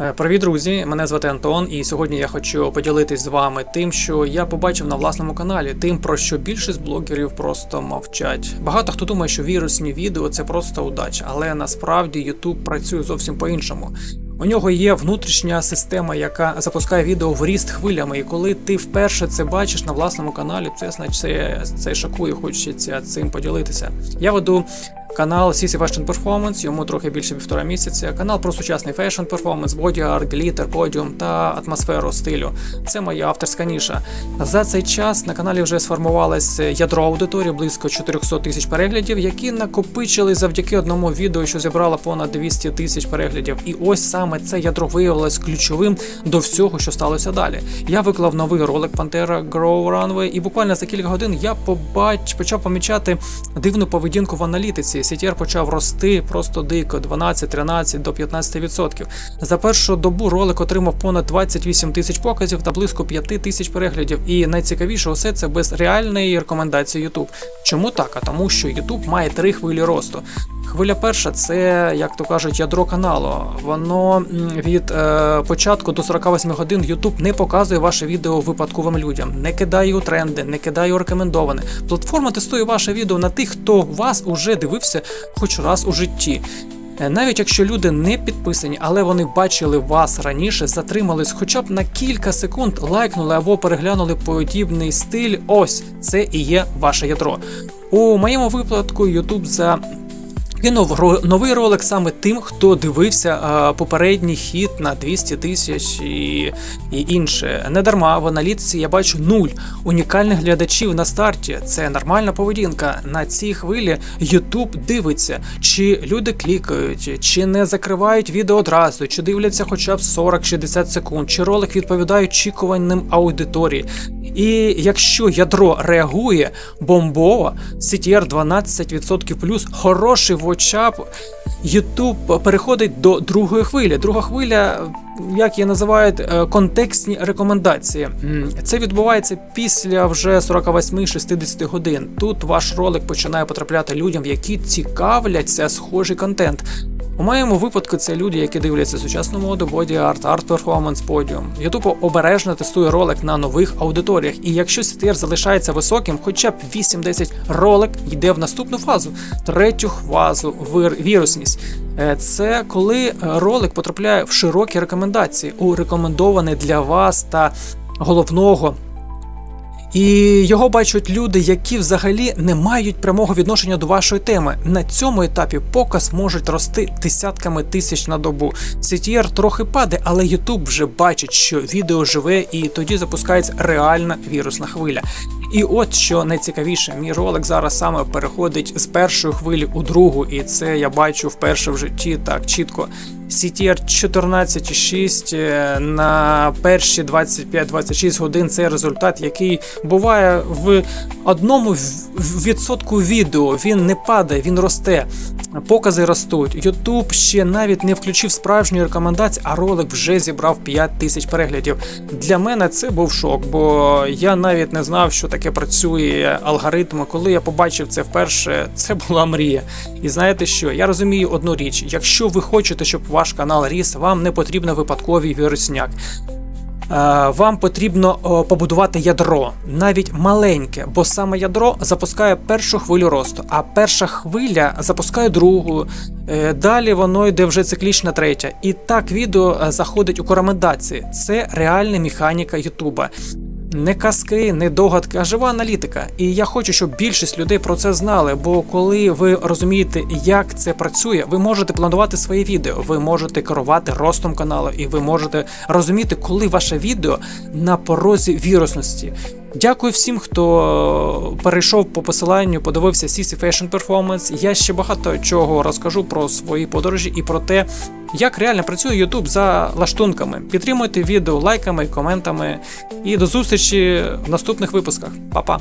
Е, Привіт, друзі! Мене звати Антон, і сьогодні я хочу поділитись з вами тим, що я побачив на власному каналі, тим про що більшість блогерів просто мовчать. Багато хто думає, що вірусні відео це просто удача, але насправді YouTube працює зовсім по-іншому. У нього є внутрішня система, яка запускає відео в ріст хвилями. І коли ти вперше це бачиш на власному каналі, це значить це, це шокує, хочеться цим поділитися. Я веду канал CC Fashion Performance, йому трохи більше півтора місяця. Канал про сучасний фешн перформанс, боді-арт, глітер, подіум та атмосферу стилю. Це моя авторська ніша. За цей час на каналі вже сформувалось ядро аудиторії близько 400 тисяч переглядів, які накопичили завдяки одному відео, що зібрало понад 200 тисяч переглядів. І ось саме це ядро виявилось ключовим до всього, що сталося далі. Я виклав новий ролик Пантера Grow Runway, і буквально за кілька годин я побач, почав помічати дивну поведінку в аналітиці. CTR почав рости просто дико 12, 13 до 15%. За першу добу ролик отримав понад 28 тисяч показів та близько 5 тисяч переглядів. І найцікавіше усе це без реальної рекомендації YouTube. Чому так? А тому, що YouTube має три хвилі росту. Хвиля перша це, як то кажуть, ядро каналу. Воно від е, початку до 48 годин YouTube не показує ваше відео випадковим людям, не кидає у тренди, не кидає у рекомендоване. Платформа тестує ваше відео на тих, хто вас уже дивився хоч раз у житті. Е, Навіть якщо люди не підписані, але вони бачили вас раніше, затримались хоча б на кілька секунд, лайкнули або переглянули подібний стиль. Ось це і є ваше ядро. У моєму випадку YouTube за Кинув новий ролик саме тим, хто дивився попередній хід на 200 тисяч і, і інше. Не дарма в аналітиці я бачу нуль унікальних глядачів на старті. Це нормальна поведінка. На цій хвилі YouTube дивиться, чи люди клікають, чи не закривають відео одразу, чи дивляться хоча б 40-60 секунд, чи ролик відповідає очікуванням аудиторії. І якщо ядро реагує бомбово, CTR 12% плюс, хороший вотчап, YouTube переходить до другої хвилі. Друга хвиля, як її називають, е, контекстні рекомендації. Це відбувається після вже 48-60 годин. Тут ваш ролик починає потрапляти людям, які цікавляться схожий контент. У моєму випадку це люди, які дивляться сучасну моду, боді арт, арт перформанс, подіум. YouTube обережно тестує ролик на нових аудиторіях, і якщо CTR залишається високим, хоча б 8-10 ролик йде в наступну фазу, третю фазу вир- вірусність. Е, Це коли е, ролик потрапляє в широкі рекомендації у рекомендований для вас та головного і його бачать люди, які взагалі не мають прямого відношення до вашої теми. На цьому етапі показ можуть рости десятками тисяч на добу. CTR трохи падає, але YouTube вже бачить, що відео живе, і тоді запускається реальна вірусна хвиля. І от що найцікавіше, мій ролик зараз саме переходить з першої хвилі у другу, і це я бачу вперше в житті так чітко. CTR 14,6 е, на перші 25-26 годин це результат, який буває в одному відсотку відео. Він не падає, він росте. Покази ростуть. YouTube ще навіть не включив справжньої рекомендації, а ролик вже зібрав 5 тисяч переглядів. Для мене це був шок, бо я навіть не знав, що таке працює алгоритм. Коли я побачив це вперше, це була мрія. І знаєте що? Я розумію одну річ: якщо ви хочете, щоб ваш канал ріс, вам не потрібен випадковий вірусняк. Е, Вам потрібно побудувати ядро, навіть маленьке, бо саме ядро запускає першу хвилю росту, а перша хвиля запускає другу. е, Далі воно йде вже циклічна третя. І так відео е, заходить у рекомендації. Це реальна механіка Ютуба. Не казки, не догадки, а жива аналітика. І я хочу, щоб більшість людей про це знали. Бо коли ви розумієте, як це працює, ви можете планувати своє відео, ви можете керувати ростом каналу, і ви можете розуміти, коли ваше відео на порозі вірусності. Дякую всім, хто перейшов по посиланню, подивився CC Fashion Performance. Я ще багато чого розкажу про свої подорожі і про те, як реально працює YouTube за лаштунками. Підтримуйте відео лайками, коментами. І до зустрічі в наступних випусках. Па-па!